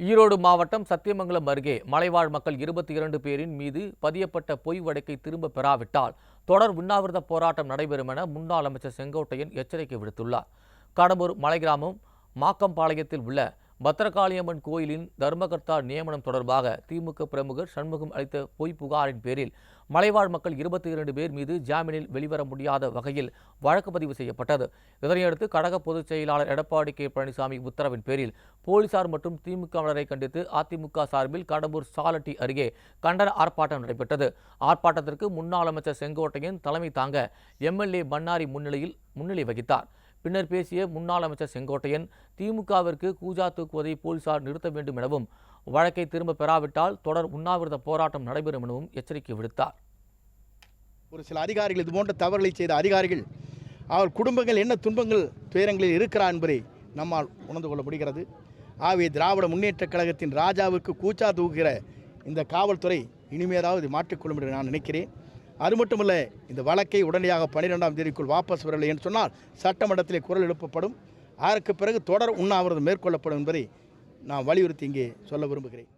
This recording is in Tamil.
ஈரோடு மாவட்டம் சத்தியமங்கலம் அருகே மலைவாழ் மக்கள் இருபத்தி இரண்டு பேரின் மீது பதியப்பட்ட பொய் வழக்கை திரும்ப பெறாவிட்டால் தொடர் உண்ணாவிரத போராட்டம் நடைபெறும் என முன்னாள் அமைச்சர் செங்கோட்டையன் எச்சரிக்கை விடுத்துள்ளார். கடம்பூர் மலை கிராமம் மாக்கம்பாளையத்தில் உள்ள பத்திரகாளியம்மன் கோயிலின் தர்மகர்த்தா நியமனம் தொடர்பாக திமுக பிரமுகர் சண்முகம் அளித்த பொய் புகாரின் பேரில் மலைவாழ் மக்கள் இருபத்தி இரண்டு பேர் மீது ஜாமீனில் வெளிவர முடியாத வகையில் வழக்கு பதிவு செய்யப்பட்டது. இதனையடுத்து கழக பொதுச் செயலாளர் எடப்பாடி கே. பழனிசாமி உத்தரவின் பேரில் போலீசார் மற்றும் திமுகவினரை கண்டித்து அதிமுக சார்பில் கடம்பூர் சாலட்டி அருகே கண்டன ஆர்ப்பாட்டம் நடைபெற்றது. ஆர்ப்பாட்டத்திற்கு முன்னாள் அமைச்சர் செங்கோட்டையன் தலைமை தாங்க எம்எல்ஏ பன்னாரி முன்னிலையில் முன்னிலை வகித்தார். பின்னர் பேசிய முன்னாள் அமைச்சர் செங்கோட்டையன் திமுகவிற்கு கூஜா தூக்குவதை போலீசார் நிறுத்த வேண்டும் எனவும் வழக்கை திரும்ப பெறாவிட்டால் தொடர் உண்ணாவிரத போராட்டம் நடைபெறும் எனவும் எச்சரிக்கை விடுத்தார். ஒரு சில அதிகாரிகள் இது போன்ற தவறுகளை செய்த அதிகாரிகள் அவர் குடும்பங்கள் என்ன துன்பங்கள் துயரங்களில் இருக்கிறார் என்பதை நம்மால் உணர்ந்து கொள்ள முடிகிறது. ஆகவே திராவிட முன்னேற்றக் கழகத்தின் ராஜாவுக்கு கூச்சா தூக்குகிற இந்த காவல்துறை இனிமேதாவது மாற்றிக்கொள்ளும் என்று நான் நினைக்கிறேன். அது மட்டுமல்ல இந்த வழக்கை உடனடியாக பன்னிரெண்டாம் தேதிக்குள் வாபஸ் வரவில்லை என்று சொன்னால் சட்டமன்றத்திலே குரல் எழுப்பப்படும். அதற்கு பிறகு தொடர் உண்ணாவிரதம் மேற்கொள்ளப்படும் என்பதை நான் வலியுறுத்தி இங்கே சொல்ல விரும்புகிறேன்.